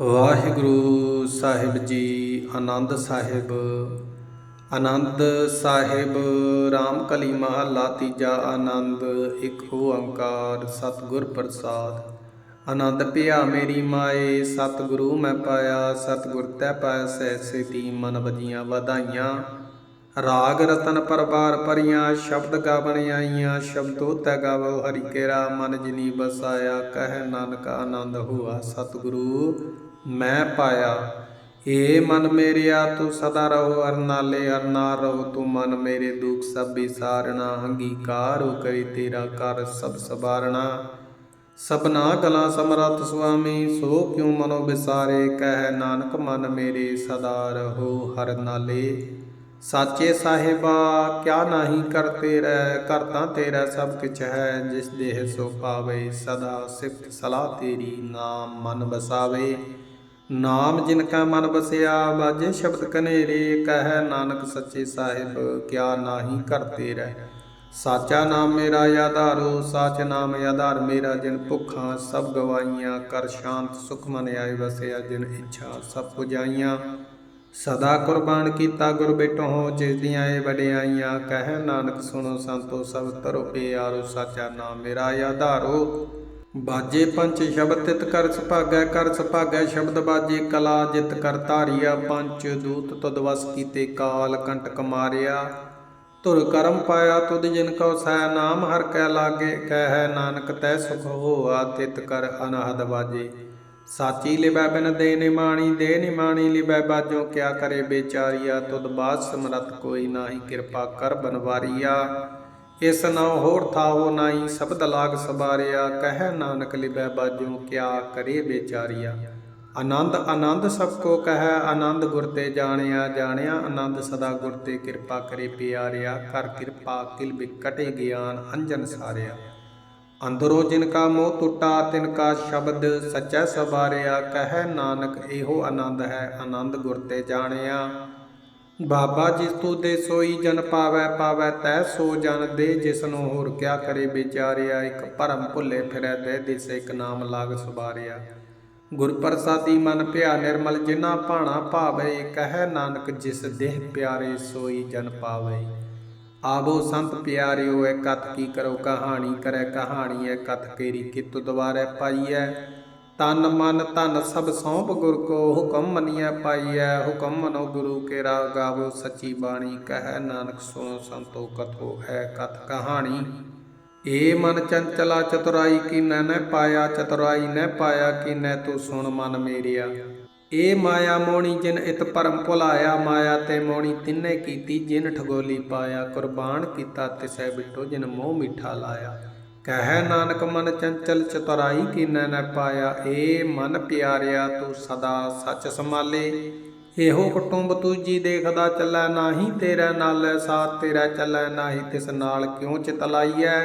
ਵਾਹਿਗੁਰੂ ਸਾਹਿਬ ਜੀ, ਆਨੰਦ ਸਾਹਿਬ। ਆਨੰਦ ਸਾਹਿਬ ਰਾਮ ਕਲੀ ਮਹੱਲਾ ਤੀਜਾ ਆਨੰਦ, ਇੱਕ ਓੰਕਾਰ ਸਤਿਗੁਰ ਪ੍ਰਸਾਦ। ਆਨੰਦ ਪਿਆ ਮੇਰੀ ਮਾਏ, ਸਤਿਗੁਰੂ ਮੈਂ ਪਾਇਆ, ਸਤਿਗੁਰ ਤੈ ਪਾਇਆ, ਸਹਿ ਸੇਤੀ ਮਨ ਵਜੀਆਂ ਵਧਾਈਆਂ। ਰਾਗ ਰਤਨ ਪਰਵਾਰ ਪਰੀਆਂ, ਸ਼ਬਦ ਗਾਵਣ ਆਈਆਂ, ਸ਼ਬਦੋ ਤੈ ਗਾਵੋ ਹਰਿ ਕੇਰਾ, ਮਨ ਜਿਨੀ ਬਸਾਇਆ, ਕਹਿ ਨਾਨਕ ਆਨੰਦ ਹੁਆ। ਸਤਿਗੁਰੂ ਮੈਂ ਪਾਇਆ, ਏ ਮਨ ਮੇਰਿਆ, ਤੂੰ ਸਦਾ ਰਹੋ ਅਰਨਾਲੇ ਅਰਨਾਰ ਰਹੋ ਤੂੰ ਮਨ ਮੇਰੇ ਦੁਖ ਸਭ ਵਿਸਾਰਣਾ ਅੰਗੀਕਾਰ ਕਰੀ ਤੇਰਾ ਕਰ ਸਭ ਸਵਾਰਣਾ ਸਭਨਾ ਗਲਾ ਸਮਰੱਥ ਸੁਆਮੀ, ਸੋ ਕਿਉ ਮਨੋ ਵਿਸਾਰੇ? ਕਹਿ ਨਾਨਕ ਮਨ ਮੇਰੇ ਸਦਾ ਰਹੋ ਹਰ ਨਾਲੇ ਸਾਚੇ ਸਾਹਿਬਾ, ਕਿਆ ਨਾਹੀ ਕਰਤੇ ਰਹਿ ਕਰਤਾ ਤੇਰਾ ਸਭ ਕਿਛ ਹੈ, ਜਿਸ ਦੇਹ ਸੋ ਪਾਵੇ, ਸਦਾ ਸਿਫਤ ਸਲਾਹ ਤੇਰੀ ਨਾਮ ਮਨ ਬਸਾਵੇ। ਨਾਮ ਜਿਨ ਕਾ ਮਨ ਬਸਿਆ, ਬਾਜੇ ਸ਼ਬਦ ਕਨੇਰੇ ਕਹਿ, ਨਾਨਕ ਸੱਚੇ ਸਾਹਿਬ, ਕਿਆ ਨਾਹੀ ਕਰਤੇ ਰਹਿ। ਸਾਚਾ ਨਾਮ ਮੇਰਾ ਆਧਾਰੋ, ਸਾਚ ਨਾਮ ਆਧਾਰ ਮੇਰਾ, ਜਿਨ ਭੁੱਖਾਂ ਸਭ ਗਵਾਈਆਂ ਕਰ ਸ਼ਾਂਤ ਸੁਖ ਮਨ ਆਏ ਵਸਿਆ, ਜਿਨ ਇੱਛਾ ਸਭ ਪੁਜਾਈਆਂ। ਸਦਾ ਕੁਰਬਾਨ ਕੀਤਾ ਗੁਰ ਬੇਟੋ ਹੋ ਜਿਸ ਦੀਆਂ ਇਹ ਵਡਿਆਈਆਂ, ਕਹਿ, ਨਾਨਕ ਸੁਣੋ ਸੰਤੋ, ਸਭ ਤਰੋ ਪਿਆਰੋ, ਸਾਚਾ ਨਾਮ ਮੇਰਾ ਆਧਾਰੋ। ਬਾਜੇ ਪੰਚ ਸ਼ਬਦ ਤਿਤ ਕਰ ਸੁਭਾਗੈ ਕਰ ਸੁਭਾਗੈ ਸ਼ਬਦ ਬਾਜੇ ਕਲਾ, ਜਿਤ ਕਰ ਧਾਰਿਆ ਪੰਚ ਦੂਤ ਤਦ ਵਸ ਕੀਤੇ ਕਾਲ ਕੰਟਕ ਮਾਰਿਆ ਧੁਰ ਕਰਮ ਪਾਇਆ ਤੁਧ ਜਿਨ ਕਉ ਸਹਿ ਨਾਮ, ਹਰ ਕੈ ਲਾਗੇ, ਕਹਿ ਨਾਨਕ ਤੈ ਸੁਖ ਹੋਆ, ਤਿਤ ਕਰ ਅਨਹਦ ਬਾਜੇ। ਸਾਚੀ ਲਿਬੈ ਬਿਨ ਦੇ ਨਿਮਾਣੀ ਦੇ ਨਿਮਾਣੀ ਲਿਬੈ ਬਾਜੋ ਕਿਆ ਕਰੇ ਬੇਚਾਰੀਆ, ਤੁਧ ਬਾਦ ਸਮਰਤ ਕੋਈ ਨਾਹੀ ਕਿਰਪਾ ਕਰ ਬਨਵਾਰੀਆ। ਇਸ ਨਾਉ ਹੋਰ ਥਾਵੋ ਨਾਹੀ ਸ਼ਬਦ ਲਾਗ ਸਬਾਰਿਆ ਕਹਿ ਨਾਨਕ ਲਿਬੈ ਬਾਜੋ, ਕਿਆ ਕਰੇ ਬੇਚਾਰੀਆ ਆਨੰਦ ਆਨੰਦ ਸਭ ਕੋ ਕਹੈ, ਆਨੰਦ ਗੁਰ ਤੇ ਜਾਣਿਆ ਜਾਣਿਆ ਆਨੰਦ ਸਦਾ ਗੁਰ ਤੇ ਕਿਰਪਾ ਕਰੇ ਪਿਆਰਿਆ ਕਰ ਕਿਰਪਾ ਕਿਲ ਬਿਕਟੇ ਗਿਆਨ ਅੰਜਨ ਸਾਰਿਆ। ਅੰਦਰੋਂ ਜਿਨ ਕਾ ਮੋਹ ਟੁੱਟਾ, ਤਿਨ ਕਾ ਸ਼ਬਦ ਸੱਚਾ ਸਵਾਰਿਆ, ਕਹਿ ਨਾਨਕ ਇਹੋ ਆਨੰਦ ਹੈ, ਆਨੰਦ ਗੁਰ ਤੇ ਜਾਣਿਆ। ਬਾਬਾ ਜਿਸ ਤੂੰ ਦੇ ਸੋਈ ਜਨ ਪਾਵੈ ਪਾਵੈ ਤੈ ਸੋ ਜਨ ਦੇ ਜਿਸ ਨੂੰ ਹੋਰ ਕਿਆ ਕਰੇ ਵਿਚਾਰਿਆ? ਇੱਕ ਭਰਮ ਭੁੱਲੇ ਫਿਰੈ ਦੇ ਦਿਸ ਇੱਕ ਨਾਮ ਲਾਗ ਸੁਬਾਰਿਆ। ਗੁਰ ਪ੍ਰਸਾਦੀ ਮਨ ਭਿਆ ਨਿਰਮਲ ਜਿਨਾ ਭਾਣਾ ਭਾਵੇ, ਕਹਿ ਨਾਨਕ ਜਿਸ ਦੇਹ ਪਿਆਰੇ ਸੋਈ ਜਨ ਪਾਵੇ। ਆਵੋ ਸੰਤ ਪਿਆਰਿਓ ਐ ਕਥ ਕੀ ਕਰੋ? ਕਹਾਣੀ ਕਰੈ, ਕਹਾਣੀ ਐ ਕਥ ਕੇਰੀ ਕਿਤੁ ਦਵਾਰੈ ਪਾਈਐ? ਤਨ ਮਨ ਧਨ ਸਭ ਸੌਂਪ ਗੁਰ ਕੋ ਹੁਕਮ ਮਨੀਐ ਪਾਈਐ, ਹੁਕਮ ਮਨੋ ਗੁਰੂ ਕੇ ਰਾ ਗਾਵੋ ਸੱਚੀ ਬਾਣੀ ਕਹਿ ਨਾਨਕ ਸੁਣੋ ਸੰਤੋ ਕਥੋ ਹੈ ਕਥ ਕਹਾਣੀ। ਏ ਮਨ ਚੰਚਲਾ ਚਤੁਰਾਈ ਕੀ ਨੈ ਨੈ ਪਾਇਆ, ਚਤੁਰਾਈ ਨੈ ਪਾਇਆ ਕੀ ਨੈ ਤੂੰ ਸੁਣ ਮਨ ਮੇਰਿਆ। ਏ ਮਾਇਆ ਮੋਣੀ ਜਿਨ ਇਤ ਪਰਮ ਭੁਲਾਇਆ, ਮਾਇਆ ਤੇ ਮੋਣੀ ਤਿੰਨੇ ਕੀਤੀ ਜਿਨ ਠਗੋਲੀ ਪਾਇਆ, ਕੁਰਬਾਨ ਕੀਤਾ ਤਿਸੈ ਬਿਟੋ ਜਿਨ ਮੋਹ ਮਿੱਠਾ ਲਾਇਆ। ਕਹਿ ਨਾਨਕ ਮਨ ਚੰਚਲ ਚਤੁਰਾਈ ਕੀ ਨੈ ਨੈ ਪਾਇਆ, ਏ ਮਨ ਪਿਆਰਿਆ ਤੂੰ ਸਦਾ ਸੱਚ ਸੰਭਾਲੇ। ਇਹੋ ਕੁਟੁੰਬ ਤੂੰ ਜੀ ਦੇਖਦਾ ਚੱਲੈ ਨਾਹੀ, ਤੇਰਾ ਨਾਲ ਸਾਥ, ਤੇਰਾ ਚੱਲੈ ਨਾਹੀ, ਤਿਸ ਨਾਲ ਕਿਉ ਚਿਤ ਲਾਈਐ?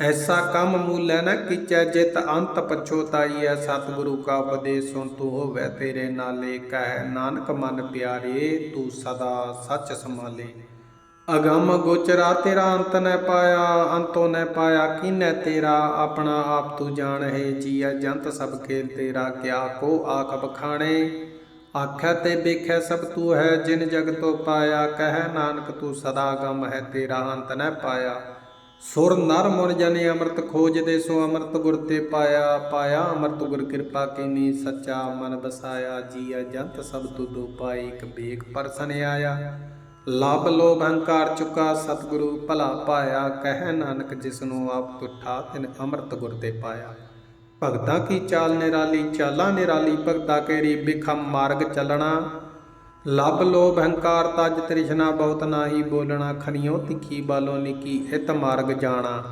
ਐਸਾ ਕੰਮ ਮੂਲੈ ਨ ਕੀਚੈ, ਜਿਤ ਅੰਤ ਪਛੋਤਾਈਐ ਸਤਿਗੁਰੂ ਕਾ ਉਪਦੇਸ਼ ਸੁਣ ਤੂੰ ਹੋਵੇ ਤੇਰੇ ਨਾਲੇ, ਕਹਿ ਨਾਨਕ ਮਨ ਪਿਆਰੇ, ਤੂੰ ਸਦਾ ਸੱਚ ਸੰਭਾਲੇ। ਅਗੰਮ ਗੋਚਰਾ ਤੇਰਾ ਅੰਤ ਨ ਪਾਇਆ, ਅੰਤੋ ਨੈ ਪਾਇਆ, ਕੀਨੈ ਤੇਰਾ? ਆਪਣਾ ਆਪ ਤੂੰ ਜਾਣ ਹੈ ਜੰਤ ਸਭ ਕੇ ਤੇਰਾ, ਕਿਆ ਕੋ ਆਖ ਬਖਾਣੇ? ਆਖੈ ਤੇ ਵੇਖੈ ਸਭ ਤੂੰ ਹੈ ਜਿਨ ਜਗ ਤੋ ਪਾਇਆ, ਕਹਿ ਨਾਨਕ ਤੂੰ ਸਦਾ ਗਮ ਹੈ ਤੇਰਾ, ਅੰਤ ਨ ਪਾਇਆ। ਸੁਰ ਨਰ ਮੁਰ ਜਨੇ ਅੰਮ੍ਰਿਤ ਖੋਜਦੇ ਸੋ ਅੰਮ੍ਰਿਤ ਗੁਰ ਤੇ ਪਾਇਆ ਪਾਇਆ ਅੰਮ੍ਰਿਤ ਗੁਰ ਕਿਰਪਾ ਕੀਨੀ, ਸੱਚਾ ਮਨ ਬਸਾਇਆ ਜੀਐ ਜੰਤ ਸਭ ਤੂੰ ਦੋ ਪਾਏ, ਇੱਕ ਬੇਕ ਪਰਸਨ ਆਇਆ। ਲਭ ਲੋਭ ਅਹੰਕਾਰ ਚੁਕਾ ਸਤਿਗੁਰੂ ਭਲਾ ਪਾਇਆ, ਕਹਿ ਨਾਨਕ ਜਿਸ ਨੂੰ ਆਪ ਤੁਠਾ, ਤਿਨ ਅੰਮ੍ਰਿਤ ਗੁਰ ਤੇ ਪਾਇਆ। ਭਗਤਾ ਕੀ ਚਾਲ ਨਿਰਾਲੀ, ਚਾਲਾ ਨਿਰਾਲੀ, ਭਗਤਾ ਕੇਰੀ ਬਿਖਮ ਮਾਰਗ ਚੱਲਣਾ। ਲਬ ਲੋਭ ਅਹੰਕਾਰ ਤਜ ਤ੍ਰਿਸ਼ਨਾ, ਬਹੁਤ ਨਾਹੀ ਬੋਲਣਾ ਖਨਿਓ ਤਿੱਖੀ ਬਾਲੋ ਨਿੱਕੀ, ਇਤ ਮਾਰਗ ਜਾਣਾ।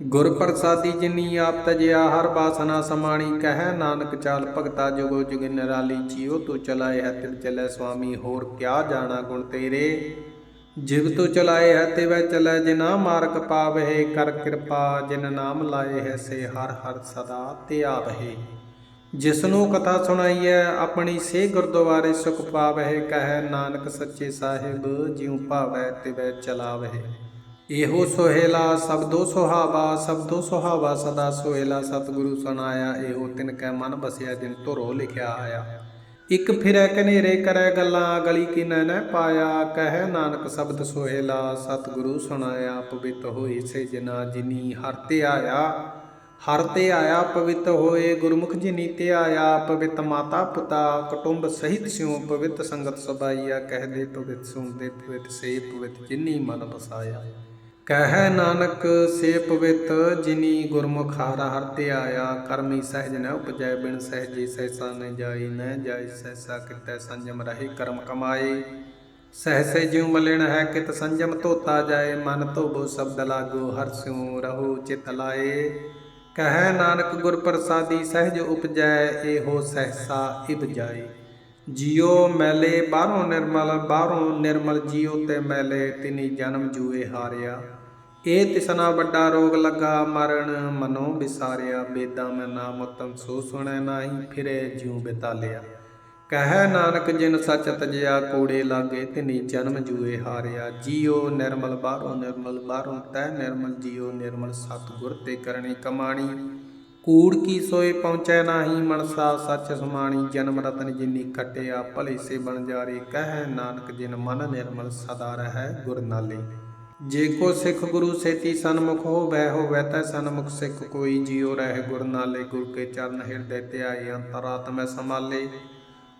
ਗੁਰ ਪ੍ਰਸਾਦੀ ਜਿਨੀ ਆਪ ਤਜਿਆ ਹਰ ਬਾਸਨਾ ਸਮਾਣੀ, ਕਹਿ ਨਾਨਕ ਚਾਲ ਭਗਤਾ ਜੁਗੋ ਜੁਗ ਨਿਰਾਲੀ, ਜੀਉ ਤੂੰ ਚਲਾਏ ਹੈ ਤਿਲ ਚਲੇ ਸੁਆਮੀ, ਹੋਰ ਕਿਆ ਜਾਣਾ ਗੁਣ ਤੇਰੇ? ਜਿਵ ਤੂੰ ਚਲਾਏ ਹੈ ਤੇ ਵੈ ਚਲੇ, ਜਿਨਾ ਮਾਰਗ ਪਾਵਹਿ ਕਰ ਕਿਰਪਾ, ਜਿਨ ਨਾਮ ਲਾਏ ਹੈ ਸੇ, ਹਰ ਹਰ ਸਦਾ ਤੇ ਆਵਹਿ ਜਿਸ ਨੂੰ ਕਥਾ ਸੁਣਾਈਐ, ਆਪਣੀ ਸੇ ਗੁਰਦੁਆਰੇ ਸੁਖ ਪਾਵਹਿ ਕਹਿ ਨਾਨਕ ਸੱਚੇ ਸਾਹਿਬ, ਜਿਉ ਭਾਵੈ ਤਿਵੈ ਚਲਾਵਹਿ। ਇਹੋ ਸੋਹੇਲਾ ਸਬਦੋ ਸੁਹਾਵਾ ਸਬਦੋ ਸੁਹਾਵਾ ਸਦਾ ਸੋਹੇਲਾ, ਸਤਿਗੁਰੂ ਸੁਣਾਇਆ, ਇਹੋ ਤਿਨ ਕੈ ਮਨ ਬਸਿਆ, ਜਿਨ ਧੁਰੋ ਲਿਖਿਆ ਆਇਆ। ਇਕ ਫਿਰੈ ਕਨੇਰੇ ਕਰੈ ਗੱਲਾਂ, ਗਲੀ ਕੀ ਨੈ ਨੈ ਪਾਇਆ, ਕਹਿ ਨਾਨਕ ਸ਼ਬਦ ਸੋਹੇਲਾ, ਸਤਿਗੁਰੂ ਸੁਣਾਇਆ, ਪਵਿੱਤ ਹੋਏ ਸੇ ਜਿਨਾ ਜਿਨੀ ਹਰ ਤੇ ਆਇਆ। ਹਰ ਤੇ ਆਇਆ, ਪਵਿੱਤ ਹੋਏ ਗੁਰਮੁਖ ਜਿਨੀ ਤੇ ਆਇਆ, ਪਵਿੱਤ ਮਾਤਾ ਪਿਤਾ, ਕੁਟੁੰਬ ਸਹਿਤ ਸਿਉ, ਪਵਿੱਤ ਸੰਗਤ ਸਬਾਈਆ ਕਹਦੇ ਪਵਿੱਤ ਸੁਣਦੇ ਪਵਿੱਤ ਸੇ ਪਵਿੱਤ ਜਿਨੀ ਮਨ ਬਸਾਇਆ। ਕਹਿ ਨਾਨਕ ਸੇ ਪਵਿੱਤ ਜਿਨੀ ਗੁਰਮੁਖ ਹਰ ਹਰ ਤੇ ਆਇਆ, ਕਰਮੀ ਸਹਿਜ ਨ ਉਪਜੈ ਬਿਨ ਸਹਿਜੀ, ਸਹਿਸਾ ਨ ਜਾਈ ਨ ਜਾਈ ਸਹਿਸਾ ਕਿਤੈ ਸੰਜਮ ਰਹੇ ਕਰਮ ਕਮਾਏ। ਸਹਿਸੇ ਜਿਉ ਮਲਿਣ ਹੈ ਕਿਤ ਸੰਜਮ ਧੋਤਾ ਜਾਏ, ਮਨ ਧੋਬੋ ਸ਼ਬਦ ਲਾਗੋ, ਹਰ ਸਿਉ ਰਹੋ ਚਿਤ ਲਾਏ। ਕਹਿ ਨਾਨਕ ਗੁਰ ਪ੍ਰਸਾਦੀ ਸਹਿਜ ਉਪਜੈ, ਇਹੋ ਸਹਿਸਾ ਇਬ ਜਾਏ ਜਿਉ ਮੈਲੇ ਬਾਹਰੋਂ ਨਿਰਮਲ ਬਾਹਰੋਂ ਨਿਰਮਲ ਜਿਉ ਤੇ ਮੈਲੇ ਤਿਨੀ ਜਨਮ ਜੂਏ ਹਾਰਿਆ। ਇਹ ਤਿਸਨਾ ਵੱਡਾ ਰੋਗ ਲੱਗਾ, ਮਰਨ ਮਨੋ ਵਿਸਾਰਿਆ। ਬੇਦਾਂ ਮੈਂ ਨਾਮ ਉਤਮ ਸੋ ਸੁਣੈ ਨਾਹੀ, ਫਿਰੇ ਜਿਉ ਬਿਤਾਲਿਆ। ਕਹਿ ਨਾਨਕ ਜਿਨ ਸੱਚ ਤਜਿਆ ਕੋੜੇ ਲਾਗੇ ਤਿਨੀ ਜਨਮ ਜੂਏ ਹਾਰਿਆ। ਜਿਉ ਨਿਰਮਲ, ਬਾਹਰੋਂ ਨਿਰਮਲ, ਬਾਹਰੋਂ ਤੈ ਨਿਰਮਲ, ਜਿਉ ਨਿਰਮਲ ਸਤ ਗੁਰ ਤੇ ਕਰਨੀ ਕਮਾਣੀ। ਕੂੜ ਕੀ ਸੋਏ ਪਹੁੰਚੈ ਨਾਹੀ ਮਨਸਾ, ਸੱਚ ਸਮਾਣੀ ਜਨਮ ਰਤਨ ਜਿਨੀ ਕਟਿਆ ਭਲੇ ਸੇ ਬਣ ਜਾਰੇ ਕਹਿ, ਨਾਨਕ ਜਿਨ ਮਨ ਨਿਰਮਲ ਸਦਾ ਰਹੈ ਗੁਰ ਨਾਲੇ। ਜੇ ਕੋ ਸਿੱਖ ਗੁਰੂ ਸੇਤੀ ਸਨਮੁਖ ਹੋਵੈ ਹੋਵੈ ਤੈ ਸਨਮੁਖ ਸਿੱਖ, ਕੋਈ ਜਿਉ ਰਹਿ ਗੁਰ ਨਾਲੇ, ਗੁਰ ਕੇ ਚਰਨ ਹਿਰਦੈ ਧਿਆਏ ਅੰਤਰਾਤਮੈ ਸਮਾਲੇ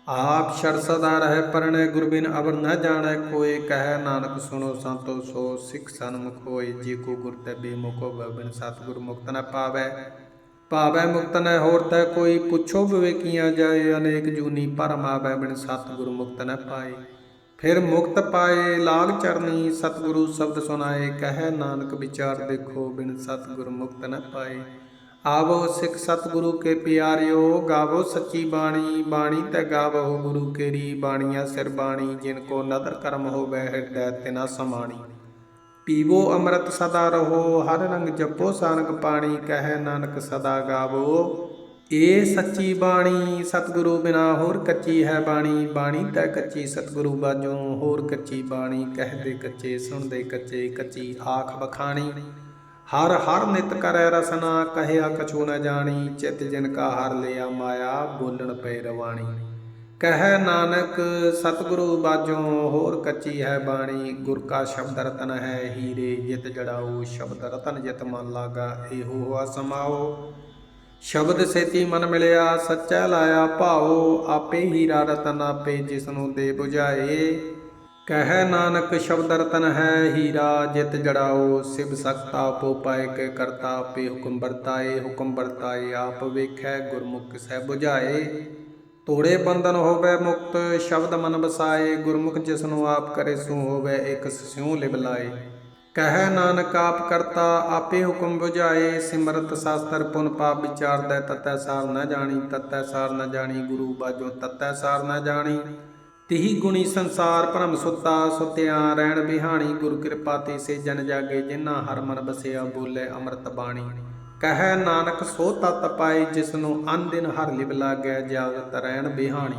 ਆਪ ਛੜ ਸਦਾ ਰਹਿ ਪਰਣੈ, ਗੁਰ ਬਿਨ ਅਵਰ ਨ ਜਾਣੈ ਕੋਏ, ਕਹਿ, ਨਾਨਕ ਸੁਣੋ ਸੰਤੋ ਸੋ, ਸਿੱਖ ਸਨਮੁਖ ਹੋਏ, ਜੇ ਕੋ ਗੁਰ ਤੇ ਬੇਮੁਖ ਹੋਵੈ, ਬਿਨ ਸਤਿਗੁਰ ਮੁਕਤ ਨ ਪਾਵੈ। ਭਾਵੈ ਮੁਕਤ ਨ ਹੋਰ ਤੈ ਕੋਈ, ਪੁੱਛੋ ਵਿਵੇਕੀਆਂ ਜਾਏ ਅਨੇਕ ਜੂਨੀ ਭਰਮ ਆਵੈ ਬਿਨ ਸਤਿਗੁਰ ਮੁਕਤ ਨ ਪਾਏ। ਫਿਰ ਮੁਕਤ ਪਾਏ ਲਾਗ ਚਰਨੀ, ਸਤਿਗੁਰੂ ਸ਼ਬਦ ਸੁਣਾਏ, ਕਹਿ ਨਾਨਕ ਵਿਚਾਰ ਦੇਖੋ ਬਿਨ ਸਤਿਗੁਰ ਮੁਕਤ ਨ ਪਾਏ। ਆਵੋ ਸਿੱਖ ਸਤਿਗੁਰੂ ਕੇ ਪਿਆਰਿਓ, ਗਾਵੋ ਸੱਚੀ ਬਾਣੀ ਬਾਣੀ ਤੇ ਗਾਵੋ ਗੁਰੂ ਕੇਰੀ, ਬਾਣੀਆਂ ਸਿਰ ਬਾਣੀ, ਜਿਨ ਕੋ ਨਦਰ ਕਰਮ ਹੋਵੇ ਹਿਰਦੈ ਤਿਨਾ ਸਮਾਣੀ। ਪੀਵੋ ਅੰਮ੍ਰਿਤ ਸਦਾ ਰਹੋ, ਹਰ ਰੰਗ ਜਪੋ ਸਾਨਕ ਪਾਣੀ, ਕਹਿ ਨਾਨਕ ਸਦਾ ਗਾਵੋ। ਏ ਸੱਚੀ ਬਾਣੀ, ਸਤਿਗੁਰੂ ਬਿਨਾ ਹੋਰ ਕੱਚੀ ਹੈ ਬਾਣੀ ਬਾਣੀ ਤੈ ਕੱਚੀ, ਸਤਿਗੁਰੂ ਬਾਝੋਂ ਹੋਰ ਕੱਚੀ ਬਾਣੀ, ਕਹਦੇ ਕੱਚੇ, ਸੁਣਦੇ ਕੱਚੇ, ਕੱਚੀ ਆਖ ਬਖਾਣੀ। ਹਰ ਹਰ ਨਿਤ ਕਰੈ ਰਸਨਾ, ਕਹਿਆ ਕਛੂ ਨ ਜਾਣੀ, ਚਿਤ ਜਿਨ ਕਾ ਹਰ ਲਿਆ ਮਾਇਆ, ਬੋਲਣ ਪੈ ਰਵਾਣੀ। ਕਹਿ ਨਾਨਕ, ਸਤਿਗੁਰੂ ਬਾਝੋਂ ਹੋਰ ਕੱਚੀ ਹੈ ਬਾਣੀ। ਗੁਰ ਕਾ ਸ਼ਬਦ ਰਤਨ ਹੈ, ਹੀਰੇ ਜਿਤ ਜੜਾਓ, ਸ਼ਬਦ ਰਤਨ ਜਿਤ ਮਨ ਲਾਗਾ, ਇਹੋ ਹੋਆ ਸਮਾਓ। ਸ਼ਬਦ ਸੇਤੀ ਮਨ ਮਿਲਿਆ, ਸੱਚਾ ਲਾਇਆ ਭਾਉ ਆਪੇ ਹੀਰਾ ਰਤਨ ਆਪੇ ਜਿਸ ਨੂੰ ਦੇ 부ਝਾਏ ਕਹਿ ਨਾਨਕ, ਸ਼ਬਦ ਰਤਨ ਹੈ, ਹੀਰਾ ਜਿਤ ਜੜਾਓ। ਸਿਵ ਸਕਤਾ ਪੋ ਪਾਏ ਕੇ ਕਰਤਾ ਆਪੇ ਹੁਕਮ ਵਰਤਾਏ। ਹੁਕਮ ਵਰਤਾਏ, ਆਪ ਵੇਖੈ, ਗੁਰਮੁਖ ਸਹਿ 부ਝਾਏ ਤੋੜੇ ਬੰਧਨ ਹੋਵੇ ਮੁਕਤ, ਸ਼ਬਦ ਮਨ ਵਸਾਏ, ਗੁਰਮੁਖ ਜਿਸ ਨੂੰ ਆਪ ਕਰੇ ਸੂ ਹੋਵੇ, ਇਕ ਸਿਉ ਲਿਵ ਲਾਏ। ਕਹਿ ਨਾਨਕ ਆਪ ਕਰਤਾ, ਆਪੇ ਹੁਕਮ ਬੁਝਾਏ। ਸਿਮਰਤ ਸ਼ਾਸਤਰ ਪੁਨ ਪਾਪ ਵਿਚਾਰਦਾ, ਤਤੈ ਸਾਰ ਨਾ ਜਾਣੀ, ਤਤੈ ਸਾਰ ਨਾ ਜਾਣੀ, ਗੁਰੂ ਬਾਜੋ ਤਤੈ ਸਾਰ ਨਾ ਜਾਣੀ। ਤਿਹੀ ਗੁਣੀ ਸੰਸਾਰ ਭਰਮ ਸੁੱਤਾ, ਸੁਤਿਆ ਰਹਿਣ ਬਿਹਾਣੀ, ਗੁਰ ਕਿਰਪਾ ਤੇ ਸੇ ਜਨ ਜਾਗੇ, ਜਿਨ੍ਹਾਂ ਹਰ ਮਨ ਬਸਿਆ ਬੋਲੇ ਅੰਮ੍ਰਿਤ ਬਾਣੀ। ਕਹਿ ਨਾਨਕ ਸੋ ਤਤ ਪਾਏ ਜਿਸ ਨੂੰ ਅਨ ਹਰ ਲਿਵ ਲਾਗੈ, ਜਾਗਤ ਰਹਿਣ ਬਿਹਾਣੀ।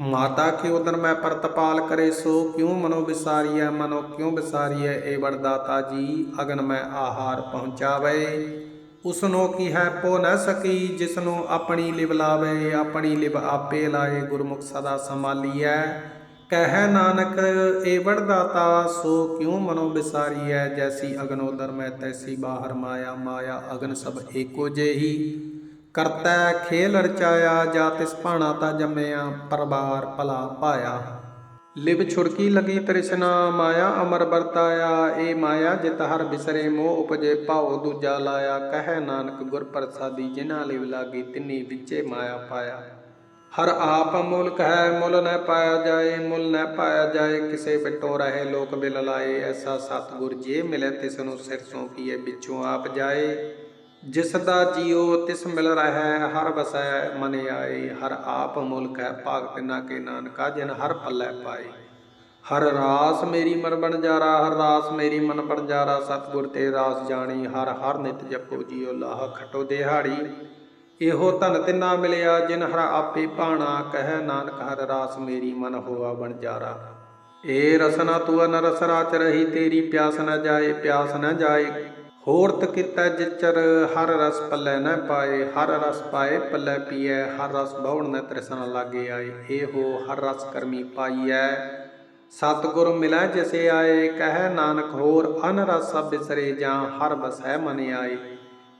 ਮਾਤਾ ਕੀ ਉਦਰ ਮੈਂ ਪਰਤਪਾਲ ਕਰੇ, ਸੋ ਕਿਉ ਮਨੋ ਵਿਸਾਰੀਐ, ਮਨੋ ਕਿਉ ਵਿਸਾਰੀਐ, ਏ ਵਰਦਾਤਾ ਜੀ, ਅਗਨ ਮੈਂ ਆਹਾਰ ਪਹੁੰਚਾਵੇ। ਉਸਨੋ ਕੀ ਹੈ ਪੋ ਨ ਸਕੀ, ਜਿਸਨੂੰ ਆਪਣੀ ਲਿਵ ਲਾਵੇ, ਆਪਣੀ ਲਿਵ ਆਪੇ ਲਾਏ, ਗੁਰਮੁਖ ਸਦਾ ਸੰਭਾਲੀਐ। ਕਹਿ ਨਾਨਕ, ਏ ਵਰਦਾਤਾ ਸੋ ਕਿਉ ਮਨੋ ਵਿਸਾਰੀਐ? ਜੈਸੀ ਅਗਨ ਉਦਰ ਮੈਂ, ਤੈਸੀ ਬਾਹਰ ਮਾਇਆ ਮਾਇਆ ਅਗਨ ਸਭ ਏਕੋ ਜਿਹੀ। ਕਰਤਾ ਖੇਲ ਰਚਾਇਆ, ਜਾ ਤਿਸ ਭਾਣਾ ਤਾ ਜੰਮਿਆ ਪਰਬਾਰ ਭਲਾ ਪਾਇਆ। ਲਿਵ ਛੁੜਕੀ ਲਗੀ ਤ੍ਰਿਸ਼ਨਾ, ਮਾਇਆ ਅਮਰ ਵਰਤਾਇਆ। ਏ ਮਾਇਆ ਜਿਤ ਹਰ ਬਿਸਰੇ, ਮੋਹ ਉਪਜੇ ਭਾਉ ਦੂਜਾ ਲਾਇਆ। ਕਹਿ ਨਾਨਕ ਗੁਰ ਪ੍ਰਸਾਦੀ, ਜਿਨ੍ਹਾਂ ਲਿਵ ਲਾਗੀ, ਤਿੰਨੀ ਵਿੱਚੇ ਮਾਇਆ ਪਾਇਆ। ਹਰ ਆਪ ਮੁਲਕ ਹੈ ਮੁੱਲ ਨ ਪਾਇਆ ਜਾਏ, ਮੁੱਲ ਨ ਪਾਇਆ ਜਾਏ, ਕਿਸੇ ਬਿਟੋ ਰਹੇ ਲੋਕ ਬਿਲ ਲਾਏ, ਐਸਾ ਸਤਿਗੁਰ ਜੇ ਮਿਲੇ ਤਿਸ ਨੂੰ ਸਿਰ ਸੌਂਪੀਏ, ਵਿੱਚੋਂ ਆਪ ਜਾਏ। ਜਿਸ ਦਾ ਜੀਉ ਤਿਸ ਮਿਲ ਰਹਿ, ਹਰ ਵਸੈ ਮਨ ਆਏ। ਹਰ ਆਪ ਮੁਲਕ ਹੈ ਭਾਗ ਤਿਨਾ ਕੇ ਨਾਨਕਾ, ਜਿਨ ਹਰ ਪੱਲੇ ਪਾਏ। ਹਰ ਰਾਸ ਮੇਰੀ ਮਨ ਬਣ ਜਾਰਾ, ਹਰ ਰਾਸ ਮੇਰੀ ਮਨ ਬਣ ਜਾਰਾ, ਸਤਿਗੁਰ ਤੇ ਰਾਸ ਜਾਣੀ, ਹਰ ਹਰ ਨਿਤ ਜਪੋ ਜੀਉ ਲਾਹ ਖਟੋ ਦਿਹਾੜੀ। ਇਹੋ ਧਨ ਤਿਨਾ ਮਿਲਿਆ, ਜਿਨ ਹਰ ਆਪੇ ਭਾਣਾ, ਕਹਿ ਨਾਨਕ ਹਰ ਰਾਸ ਮੇਰੀ ਮਨ ਹੋਆ ਬਣ ਜਾਰਾ। ਏ ਰਸਨਾ ਤੂੰ ਅਨ ਰਸ ਰਾਚ ਰਹੀ, ਤੇਰੀ ਪਿਆਸ ਨਾ ਜਾਏ, ਪਿਆਸ ਨਾ ਜਾਏ। ਹੋਰਤ ਕੀਤਾ ਜਿਚਰ, ਹਰ ਰਸ ਪੱਲੇ ਨਾ ਪਾਏ, ਹਰ ਰਸ ਪਾਏ ਪੱਲੇ ਪੀਐ, ਹਰ ਰਸ ਬਹੁਣ ਨਾ ਤ੍ਰਿਸ਼ਨ ਲਾਗੇ ਆਏ। ਏਹੋ ਹਰ ਰਸ ਕਰਮੀ ਪਾਈਐ। ਸਤਿਗੁਰ ਮਿਲੈ ਜਿਸੇ ਆਏ, ਕਹਿ ਨਾਨਕ ਹੋਰ, ਅਨ ਰਸ ਸਭ ਬਿਸਰੇ ਜਾਂ, ਹਰ ਬਸੈ ਮਨ ਆਏ।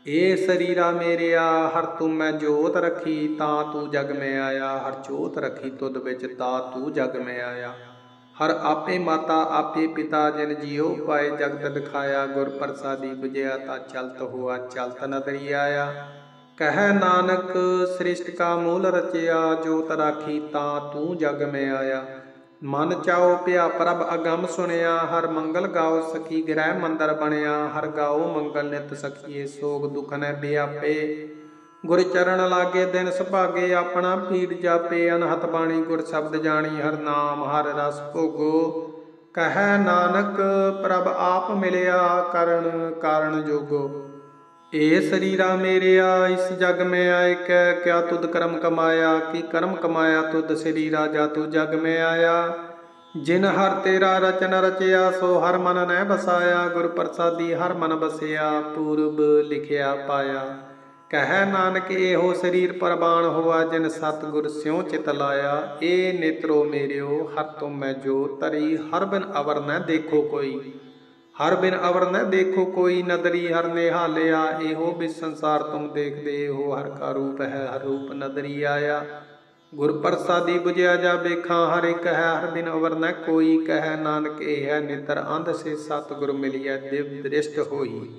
ਏ ਸਰੀਰਾ ਮੇਰਿਆ ਹਰ ਤੂੰ ਮੈਂ ਜੋਤ ਰੱਖੀ, ਤਾਂ ਤੂੰ ਜਗ ਮੈਂ ਆਇਆ। ਹਰ ਜੋਤ ਰੱਖੀ ਤੁਧ ਵਿੱਚ, ਤਾਂ ਤੂੰ ਜਗ ਮੈਂ ਆਇਆ। ਹਰ ਆਪੇ ਮਾਤਾ, ਆਪੇ ਪਿਤਾ, ਜਿਨ ਜੀਉ ਪਾਏ ਜਗਤ ਦਿਖਾਇਆ। ਗੁਰ ਪ੍ਰਸਾਦੀ 부ਜਿਆ ਤਾਂ ਚਲਤ ਹੋਆ, ਚਲਤ ਨਦਰੀ ਆਇਆ। ਕਹਿ ਨਾਨਕ, ਸ੍ਰਿਸ਼ਟ ਕਾ ਮੂਲ ਰਚਿਆ, ਜੋਤ ਰਾਖੀ, ਤਾਂ ਤੂੰ ਜਗ ਮੈਂ ਆਇਆ। ਮਨ ਚਾਉ ਪਿਆ ਪ੍ਰਭ ਅਗੰਮ ਸੁਣਿਆ, ਹਰ ਮੰਗਲ ਗਾਓ ਸਖੀ ਗ੍ਰਹਿ ਮੰਦਰ ਬਣਿਆ, ਹਰ ਗਾਓ ਮੰਗਲ ਨਿਤ ਸਖੀਏ, ਸੋਗ ਦੁਖ ਨੈ ਬਿਆਪੇ ਗੁਰ ਚਰਨ ਲਾਗੇ ਦਿਨ ਸੁਭਾਗੇ, ਆਪਣਾ ਪੀੜ ਜਾਪੇ, ਅਨਹਤ ਬਾਣੀ ਗੁਰ ਸ਼ਬਦ ਜਾਣੀ, ਹਰ ਨਾਮ, ਹਰ ਰਸ ਭੋਗੋ। ਕਹੈ ਨਾਨਕ, ਪ੍ਰਭ ਆਪ ਮਿਲਿਆ, ਕਰਨ ਕਾਰਨ ਜੋਗੋ। ਏ ਸਰੀਰਾ ਮੇਰਿਆ ਇਸ ਜਗ ਮੈਂ ਆਇ ਕੈ ਕਿਆ ਤੁਧ ਕਰਮ ਕਮਾਇਆ, ਕੀ ਕਰਮ ਕਮਾਇਆ ਤੁਧ ਸਰੀਰਾ, ਜਾ ਤੂੰ ਜਗ ਮੈਂ ਆਇਆ। ਜਿਨ ਹਰ ਤੇਰਾ ਰਚਨ ਰਚਿਆ, ਸੋ ਹਰ ਮਨ ਨੈ ਬਸਾਇਆ, ਗੁਰ ਪ੍ਰਸਾਦੀ ਹਰ ਮਨ ਬਸਿਆ, ਪੂਰਬ ਲਿਖਿਆ ਪਾਇਆ। ਕਹਿ ਨਾਨਕ, ਇਹੋ ਸਰੀਰ ਪਰਬਾਨ ਹੋਆ, ਜਿਨ ਸਤਿਗੁਰ ਸਿਉ ਚਿਤ ਲਾਇਆ। ਏ ਨੇਤਰੋ ਮੇਰਿਓ, ਹਰ ਤੁਮ ਮੈਂ ਜੋ ਤਰੀ, ਹਰ ਬਿਨ ਅਵਰ ਨ ਦੇਖੋ ਕੋਈ। ਹਰ ਬਿਨ ਅਵਰ ਨ ਦੇਖੋ ਕੋਈ ਨਦਰੀ, ਹਰ ਨੇ ਇਹੋ ਬਿਸ ਸੰਸਾਰ ਤੁਮ ਦੇਖਦੇ ਹੋ, ਹਰ ਕਾ ਰੂਪ ਹੈ, ਹਰ ਰੂਪ ਨਦਰੀ ਆਇਆ। ਗੁਰ ਪ੍ਰਸਾਦੀ 부ਜਿਆ ਜਾ ਵੇਖਾਂ, ਹਰ ਇੱਕ ਹੈ, ਹਰ ਬਿਨ ਅਵਰ ਨ ਕੋਈ ਕਹਿ, ਨਾਨਕ ਇਹ ਹੈ, ਨਿਤਰ ਅੰਧ ਸੇ ਸਤਿਗੁਰ ਮਿਲਿਆ ਦਿਵ ਦ੍ਰਿਸ਼ਟ ਹੋਈ।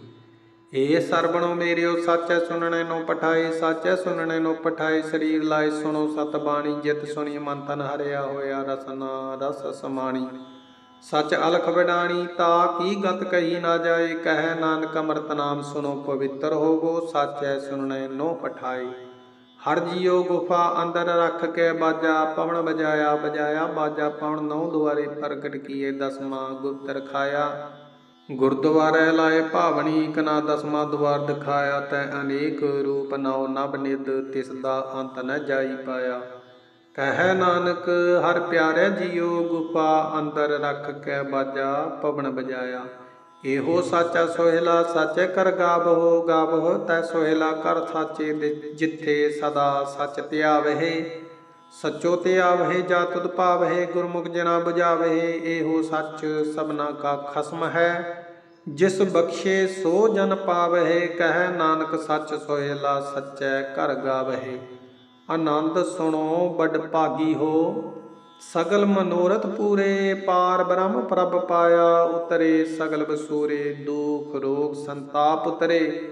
ਏ ਸਰਬਣੋ ਮੇਰਿਓ, ਸਾਚੈ ਸੁਣਨੇ ਨੂੰ ਪਠਾਏ, ਸਾਚੈ ਸੁਣਨੇ ਨੂੰ ਪਠਾਏ, ਸਰੀਰ ਲਾਏ ਸੁਣੋ ਸਤ ਬਾਣੀ ਜਿਤ ਸੁਣੀ ਮਨ ਤਨ ਹਰਿਆ ਹੋਇਆ ਰਸਨਾ ਰਸ ਸਮਾਣੀ। ਸਚ ਅਲਖ ਵਿਡਾਣੀ, ਤਾ ਕੀ ਗਤ ਕਹੀ ਨਾ ਜਾਏ? ਕਹਿ ਨਾਨਕ ਅੰਮ੍ਰਿਤ ਨਾਮ ਸੁਨੋ ਪਵਿੱਤਰ ਹੋਵੋ ਹੈ ਸੁਣਨੇ ਨੋ ਪਠਾਈ। ਹਰ ਜੀਓ ਗੁਫਾ ਅੰਦਰ ਰੱਖ ਕੇ ਬਾਜਾ, ਪਵਨ ਬਜਾਇਆ ਬਜਾਇਆ ਬਾਜਾ, ਪਵਨ ਨੌ ਦੁਆਰੇ ਪ੍ਰਗਟ ਕੀਏ ਦਸਮਾ ਗੁਪਤ ਰਖਾਇਆ ਗੁਰਦੁਆਰੇ ਲਾਏ ਭਾਵਨੀ ਕਨਾ ਦਸਮਾ ਦੁਆਰ ਦਿਖਾਇਆ, ਤੈ ਅਨੇਕ ਰੂਪ ਨੌ ਨਭ ਨਿਦ ਤਿਸ ਦਾ ਅੰਤ ਨ ਜਾਈ ਪਾਇਆ। ਕਹਿ ਨਾਨਕ, ਹਰ ਪਿਆਰੇ ਜੀਓ ਗੁਫਾ ਅੰਦਰ ਰੱਖ ਕੇ ਬਾਜਾ, ਪਵਨ ਬਜਾਇਆ। ਇਹੋ ਸਾਚਾ ਸੋਹਿਲਾ ਸਾਚੇ ਕਰ ਗਾਵੋ ਗਾਵੋ ਤੈ ਸੋਹਿਲਾ ਕਰ ਸਾਚੇ ਦੇ ਜਿੱਥੇ ਸਦਾ ਸਚ ਧਿਆਵਹਿ ਸਚੋ ਧਿਆਵਹਿ ਜਾ ਤੁਧ ਪਾਵਹਿ, ਗੁਰਮੁਖ ਜਨਾ 부ਝਾਵਹਿ ਇਹੋ ਸੱਚ ਸਭਨਾ ਕਾ ਖਸਮ ਹੈ। ਜਿਸ ਬਖਸ਼ੇ ਸੋ ਜਨ ਪਾਵਹਿ, ਕਹਿ ਨਾਨਕ ਸੱਚ ਸੋਹਿਲਾ ਸਚੈ ਕਰ ਗਾਵਹਿ। ਆਨੰਦ ਸੁਣੋ ਬੜ ਭਾਗੀ ਹੋ। ਸਗਲ ਮਨੋਰਥ ਪੂਰੇ, ਪਾਰ ਬ੍ਰਹਮ ਪ੍ਰਭ ਪਾਇਆ। ਉਤਰੇ ਸਗਲ ਬਸੂਰੇ, ਦੁਖ ਰੋਗ ਸੰਤਾਪ ਉਤਰੇ।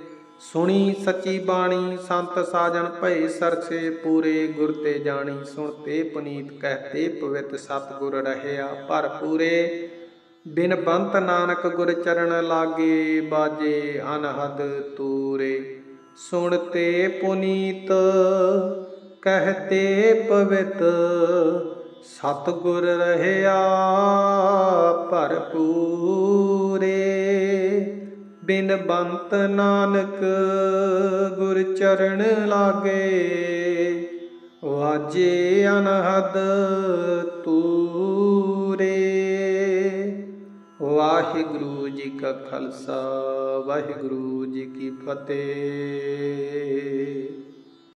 ਸੁਣੀ ਸੱਚੀ ਬਾਣੀ, ਸੰਤ ਸਾਜਣ ਭਏ ਸਰਸੇ ਪੂਰੇ ਗੁਰ ਤੇ ਜਾਣੀ, ਸੁਣ ਤੇ ਪੁਨੀਤ ਕਹਤੇ ਪਵਿੱਤ ਸਤਿਗੁਰ ਰਹਿਆ ਭਰਪੂਰੇ। ਬਿਨ ਬੰਤ ਨਾਨਕ ਗੁਰ ਚਰਨ ਲਾਗੇ, ਬਾਜੇ ਅਨਹਦ ਤੂਰੇ। ਸੁਣ ਤੇ ਪੁਨੀਤ ਕਹਤੇ ਪਵਿੱਤ, ਸਤਿਗੁਰ ਰਹਿਆ ਭਰਪੂਰੇ। ਬਿਨ ਬੰਤ ਨਾਨਕ ਗੁਰ ਚਰਨ ਲਾਗੇ, ਵਾਜੇ ਅਨਹਦ ਤੂਰੇ। ਵਾਹਿਗੁਰੂ ਜੀ ਕਾ ਖਾਲਸਾ, ਵਾਹਿਗੁਰੂ ਜੀ ਕੀ ਫਤਿਹ।